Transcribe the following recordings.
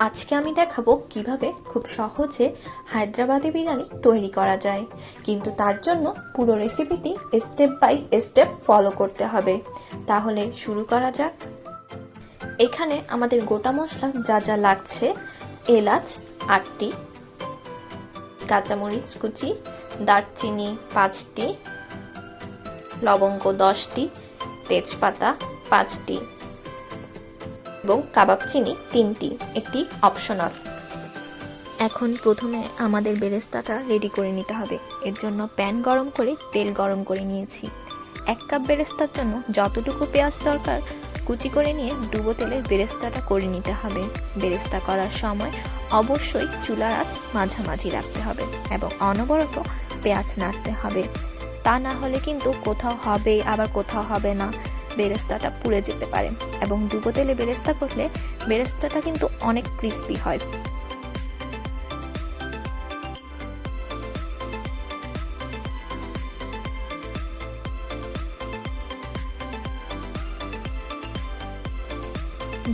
আজকে আমি দেখাবো কীভাবে খুব সহজে হায়দ্রাবাদি বিরিয়ানি তৈরি করা যায়। কিন্তু তার জন্য পুরো রেসিপিটি স্টেপ বাই স্টেপ ফলো করতে হবে। তাহলে শুরু করা যাক। এখানে আমাদের গোটা মশলা যা যা লাগছে, এলাচ, আটটি, কাঁচামরিচ কুচি, দারচিনি পাঁচটি, লবঙ্গ দশটি, তেজপাতা পাঁচটি। এবং কাবাব চিনি তিনটি, একটি অপশনাল এখন প্রথমে আমাদের বেরেস্তাটা রেডি করে নিতে হবে। এর জন্য প্যান গরম করে তেল গরম করে নিয়েছি। এক কাপ বেরেস্তার জন্য যতটুকু পেঁয়াজ দরকার, কুচি করে নিয়ে ডুবো তেলে বেরেস্তাটা করে নিতে হবে। বেরেস্তা করার সময় অবশ্যই চুলার আঁচ মাঝামাঝি রাখতে হবে এবং অনবরত পেঁয়াজ নাড়তে হবে। তা না হলে কিন্তু কোথাও হবে, আবার কোথাও হবে না। বেরেস্তাটা পুড়ে যেতে পারে এবং ডুবো তেলে বেরেস্তা করলে বেরেস্তাটা কিন্তু অনেক ক্রিস্পি হয়।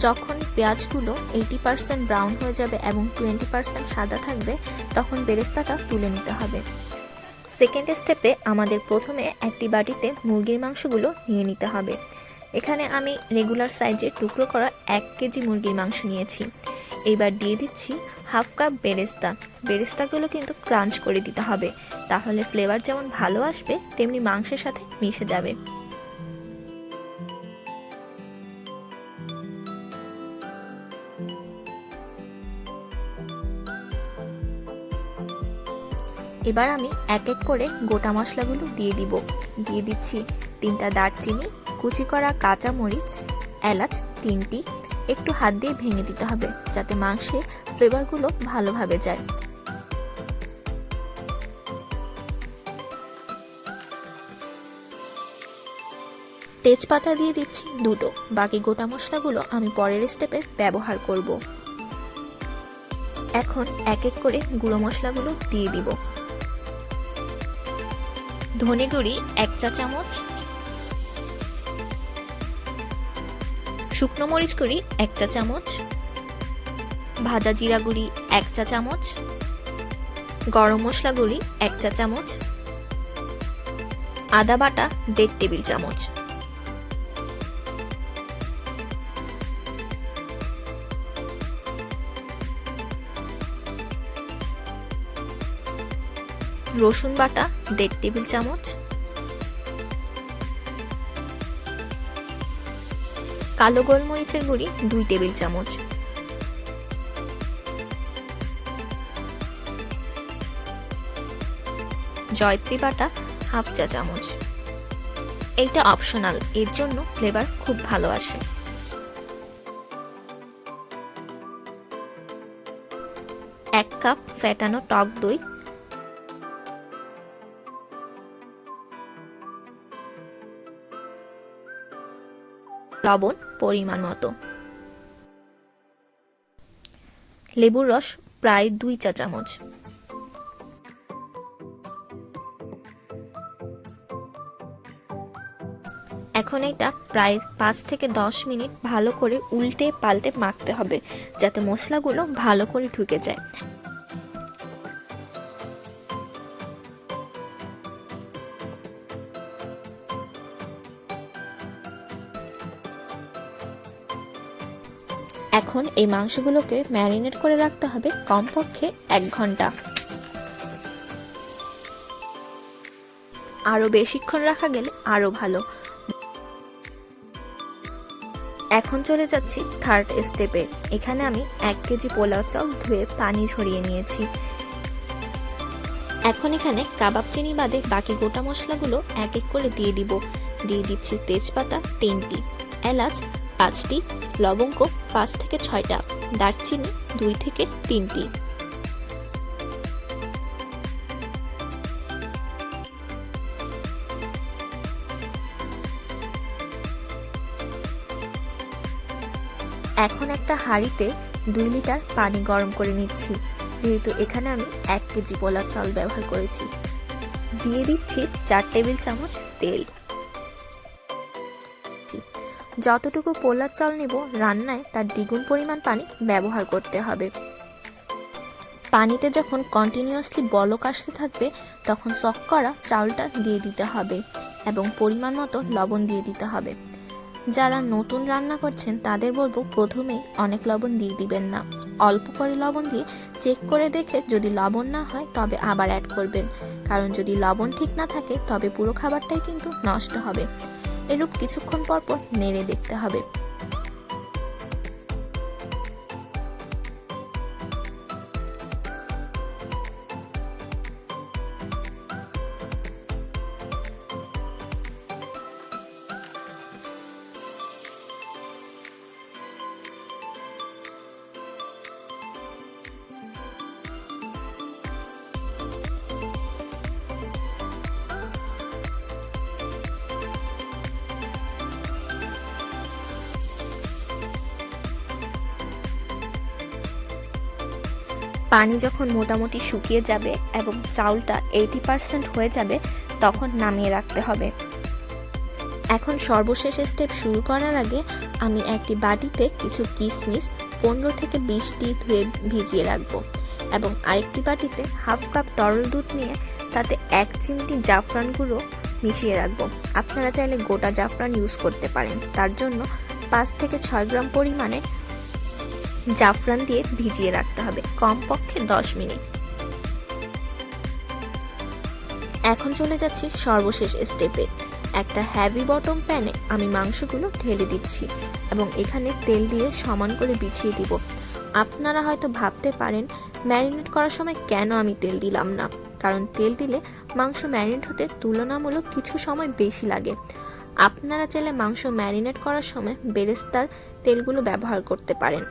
যখন পেঁয়াজগুলো এইটি পার্সেন্ট ব্রাউন হয়ে যাবে এবং টোয়েন্টি পার্সেন্ট সাদা থাকবে, তখন বেরেস্তাটা তুলে নিতে হবে। সেকেন্ড স্টেপে আমাদের প্রথমে একটি বাটিতে মুরগির মাংসগুলো নিয়ে নিতে হবে। এখানে আমি রেগুলার সাইজে টুকরো করা এক কেজি মুরগির মাংস নিয়েছি। এবার দিয়ে দিচ্ছি হাফ কাপ বেরেস্তা। বেরেস্তাগুলো কিন্তু ক্রাঞ্চ করে দিতে হবে। তাহলে ফ্লেভার যেমন ভালো আসবে, তেমনি মাংসের সাথে মিশে যাবে। এবার আমি এক এক করে গোটা মশলাগুলো দিয়ে দিব। দিয়ে দিচ্ছি তিনটা দারচিনি, কুচি করা কাঁচা মরিচ, এলাচ তিনটি। একটু হাত দিয়ে ভেঙে দিতে হবে যাতে মাংসে ফ্লেভারগুলো ভালোভাবে যায়। তেজপাতা দিয়ে দিচ্ছি দুটো। বাকি গোটা মশলাগুলো আমি পরের স্টেপে ব্যবহার করব। এখন এক এক করে গুঁড়ো মশলাগুলো দিয়ে দিব। ধনে গুঁড়ি, এক চা চামচ। শুকনো মরিচ গুঁড়ি, এক চা চামচ। ভাজা জিরা গুঁড়ি, এক চা চামচ। গরম মশলা গুঁড়ি, এক চা চামচ। আদা বাটা, দেড় টেবিল চামচ। রসুন বাটা, দেড় টেবিল চামচ। কালো গোলমরিচের গুঁড়ি, দুই টেবিল চামচ। জয়ত্রী বাটা, হাফ চা চামচ। এইটা অপশনাল এর জন্য ফ্লেভার খুব ভালো আসে। এক কাপ ফ্যাটানো টক দই লবণ পরিমাণ মতো। লেবুর রস প্রায় দুই চা চামচ। এখন এটা প্রায় পাঁচ থেকে দশ মিনিট ভালো করে উল্টে পাল্টে মাখতে হবে, যাতে মশলাগুলো ভালো করে ঢুকে যায়। এখন এই মাংসগুলোকে ম্যারিনেট করে রাখতে হবে কমপক্ষে এক ঘণ্টা। আরও বেশিক্ষণ রাখা গেলে আরও ভালো। এখন চলে যাচ্ছি থার্ড স্টেপে এখানে আমি এক কেজি পোলাও চাল ধুয়ে পানি ঝরিয়ে নিয়েছি। এখন এখানে কাবাব চিনি বাদে বাকি গোটা মশলাগুলো এক এক করে দিয়ে দিব। দিয়ে দিচ্ছি তেজপাতা তিনটি। এলাচ পাঁচটি, লবঙ্গ পাঁচ থেকে ছয়টা, দারচিনি দুই থেকে তিনটি। এখন একটা হাঁড়িতে দুই লিটার পানি গরম করে নিচ্ছি, যেহেতু এখানে আমি এক কেজি পোলার চাল ব্যবহার করেছি। দিয়ে দিচ্ছি চার টেবিল চামচ তেল। যতটুকু পোলার চাল নেব রান্নায় তার দ্বিগুণ পরিমাণ পানি ব্যবহার করতে হবে। পানিতে যখন কন্টিনিউয়াসলি বলক আসতে থাকবে, তখন সক করা চাউলটা দিয়ে দিতে হবে এবং পরিমাণ মতো লবণ দিয়ে দিতে হবে। যারা নতুন রান্না করছেন, তাদের বলব প্রথমেই অনেক লবণ দিয়ে দিবেন না। অল্প করে লবণ দিয়ে চেক করে দেখে যদি লবণ না হয়, তবে আবার অ্যাড করবেন। কারণ যদি লবণ ঠিক না থাকে, তবে পুরো খাবারটাই কিন্তু নষ্ট হবে। এরূপ কিছুক্ষণ পর পর নেড়ে দেখতে হবে। পানি যখন মোটামুটি শুকিয়ে যাবে এবং চাউলটা এইটি পার্সেন্ট হয়ে যাবে, তখন নামিয়ে রাখতে হবে। এখন সর্বশেষ স্টেপ শুরু করার আগে আমি একটি বাটিতে কিছু কিশমিশ পনেরো থেকে বিশটি ধুয়ে ভিজিয়ে রাখব এবং আরেকটি বাটিতে হাফ কাপ তরল দুধ নিয়ে তাতে এক চিমটি জাফরান গুঁড়ো মিশিয়ে রাখব। আপনারা চাইলে গোটা জাফরান ইউজ করতে পারেন। তার জন্য পাঁচ থেকে ছয় গ্রাম পরিমাণে জাফরান দিয়ে ভিজিয়ে রাখতে হবে, কমপক্ষে দশ মিনিট। এখন চলে যাচ্ছি সর্বশেষ স্টেপে একটা হ্যাভি বটম প্যানে আমি মাংসগুলো ঢেলে দিচ্ছি এবং এখানে তেল দিয়ে সমান করে বিছিয়ে দিব। আপনারা হয়তো ভাবতে পারেন ম্যারিনেট করার সময় কেন আমি তেল দিলাম না? কারণ তেল দিলে মাংস ম্যারিনেট হতে তুলনামূলক কিছু সময় বেশি লাগে। আপনারা চাইলে মাংস ম্যারিনেট করার সময় বেরেস্তার তেলগুলো ব্যবহার করতে পারেন।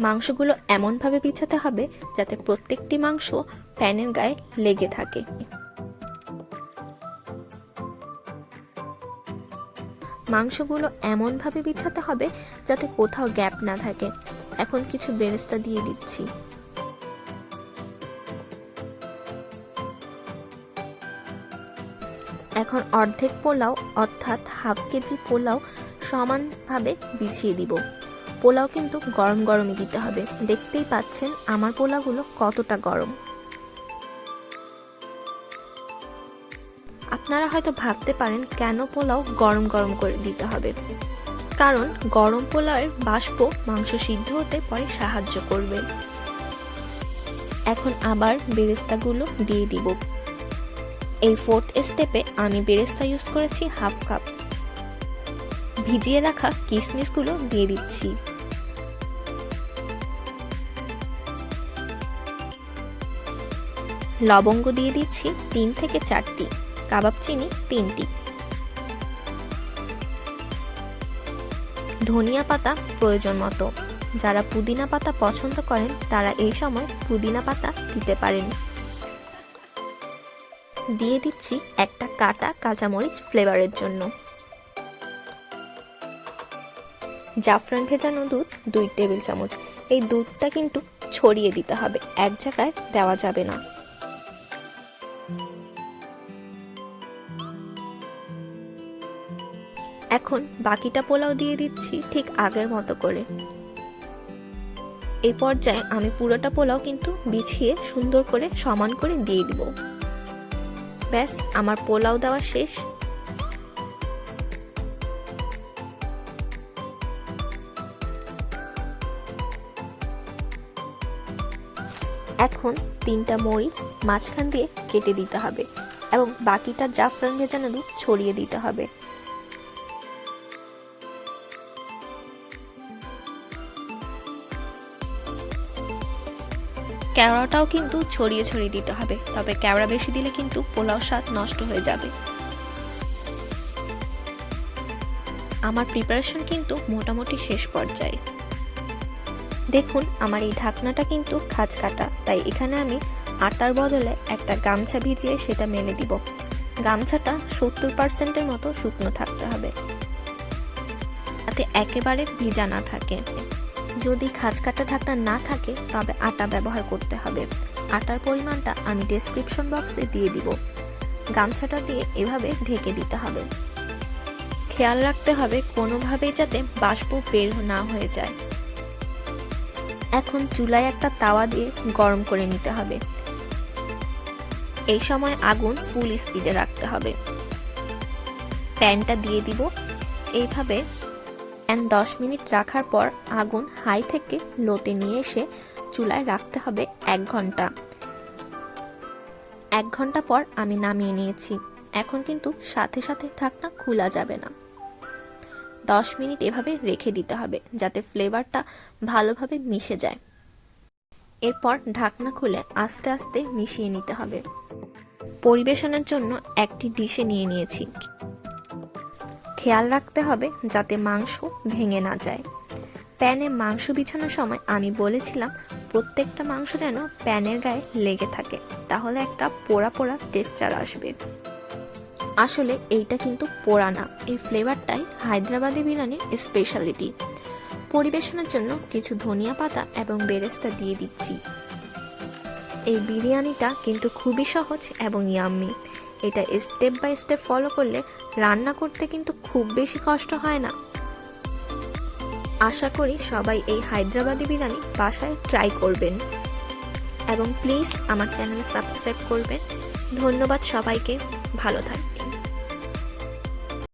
মাংসগুলো এমনভাবে বিছাতে হবে যাতে প্রত্যেকটি মাংস প্যানের গায়ে লেগে থাকে। মাংসগুলো এমনভাবে বিছাতে হবে যাতে কোথাও গ্যাপ না থাকে। এখন কিছু বেরেস্তা দিয়ে দিচ্ছি। এখন অর্ধেক পোলাও, অর্থাৎ হাফ কেজি পোলাও সমানভাবে বিছিয়ে দিব। পোলাও কিন্তু গরম গরমই দিতে হবে। দেখতেই পাচ্ছেন আমার পোলাওগুলো কতটা গরম। আপনারা হয়তো ভাবতে পারেন কেন পোলাও গরম গরম করে দিতে হবে। কারণ গরম পোলাওয়ের বাষ্প মাংস সিদ্ধ হতে পরে সাহায্য করবে। এখন আবার বেরেস্তাগুলো দিয়ে দিব। এই ফোর্থ স্টেপে আমি বেরেস্তা ইউজ করেছি হাফ কাপ ভিজিয়ে রাখা কিশমিশগুলো দিয়ে দিচ্ছি। লবঙ্গ দিয়ে দিচ্ছি তিন থেকে চারটি, কাবাব চিনি তিনটি। ধনিয়া পাতা প্রয়োজন মতো। যারা পুদিনা পাতা পছন্দ করেন, তারা এই সময় পুদিনা পাতা দিতে পারেন। দিয়ে দিচ্ছি একটা কাটা কাঁচামরিচ ফ্লেভারের জন্য। জাফরান ভেজানো দুধ দুই টেবিল চামচ। এই দুধটা কিন্তু ছড়িয়ে দিতে হবে, এক জায়গায় দেওয়া যাবে না। এখন বাকিটা পোলাও দিয়ে দিচ্ছি ঠিক আগের মতো করে। এই পর্যায়ে আমি পুরোটা পোলাও কিন্তু বিছিয়ে সুন্দর করে সমান করে দিয়ে দিব। ব্যাস, আমার পোলাও দেওয়া শেষ। এখন তিনটা মরিচ মাঝখান দিয়ে কেটে দিতে হবে এবং বাকিটা জাফরান ভেজানো দুধ ছড়িয়ে দিতে হবে। কেওড়াটাও কিন্তু ছড়িয়ে ছড়িয়ে দিতে হবে। তবে ক্যাওড়া বেশি দিলে কিন্তু পোলাও স্বাদ নষ্ট হয়ে যাবে। আমার প্রিপারেশন কিন্তু মোটামুটি শেষ পর্যায়ে। দেখুন, আমার এই ঢাকনাটা কিন্তু খাঁজ কাটা। তাই এখানে আমি আটার বদলে একটা গামছা ভিজিয়ে সেটা মেলে দিব। গামছাটা সত্তর পার্সেন্টের মতো শুকনো থাকতে হবে। যাতে একেবারে ভিজা না থাকে। যদি খাঁজ কাটা ঢাকনা না থাকে, তবে আটা ব্যবহার করতে হবে। আটার পরিমাণটা আমি ডেসক্রিপশন বক্সে দিয়ে দিব। গামছাটা দিয়ে এভাবে ঢেকে দিতে হবে। খেয়াল রাখতে হবে কোনোভাবেই যাতে বাষ্প বের না হয়ে যায়। এখন চুলায় একটা তাওয়া দিয়ে গরম করে নিতে হবে। এই সময় আগুন ফুল স্পিডে রাখতে হবে। প্যানটা দিয়ে দিব। এইভাবে প্যান দশ মিনিট রাখার পর আগুন হাই থেকে লোতে নিয়ে এসে চুলায় রাখতে হবে এক ঘণ্টা। এক ঘণ্টা পর আমি নামিয়ে নিয়েছি। এখন কিন্তু সাথে সাথে ঢাকনা খোলা যাবে না। দশ মিনিট এভাবে রেখে দিতে হবে যাতে ফ্লেভারটা ভালোভাবে মিশে যায়। এরপর ঢাকনা খুলে আস্তে আস্তে মিশিয়ে নিতে হবে। পরিবেশনের জন্য একটি ডিশে নিয়ে নিয়েছি। খেয়াল রাখতে হবে যাতে মাংস ভেঙে না যায়। প্যানে মাংস বিছানোর সময় আমি বলেছিলাম, প্রত্যেকটা মাংস যেন প্যানের গায়ে লেগে থাকে, তাহলে একটা পোড়া পোড়া টেক্সচার আসবে। আসলে এইটা কিন্তু পোড়া না, এই ফ্লেভারটাই হায়দ্রাবাদি বিরিয়ানির স্পেশালিটি পরিবেশনের জন্য কিছু ধনিয়া পাতা এবং বেরেস্তা দিয়ে দিচ্ছি। এই বিরিয়ানিটা কিন্তু খুবই সহজ এবং ইয়াম্মি এটা স্টেপ বাই স্টেপ ফলো করলে রান্না করতে কিন্তু খুব বেশি কষ্ট হয় না। আশা করি সবাই এই হায়দ্রাবাদি বিরিয়ানি বাসায় ট্রাই করবেন। এবং প্লিজ আমার চ্যানেলে সাবস্ক্রাইব করবেন। ধন্যবাদ সবাইকে, ভালো থাকবেন।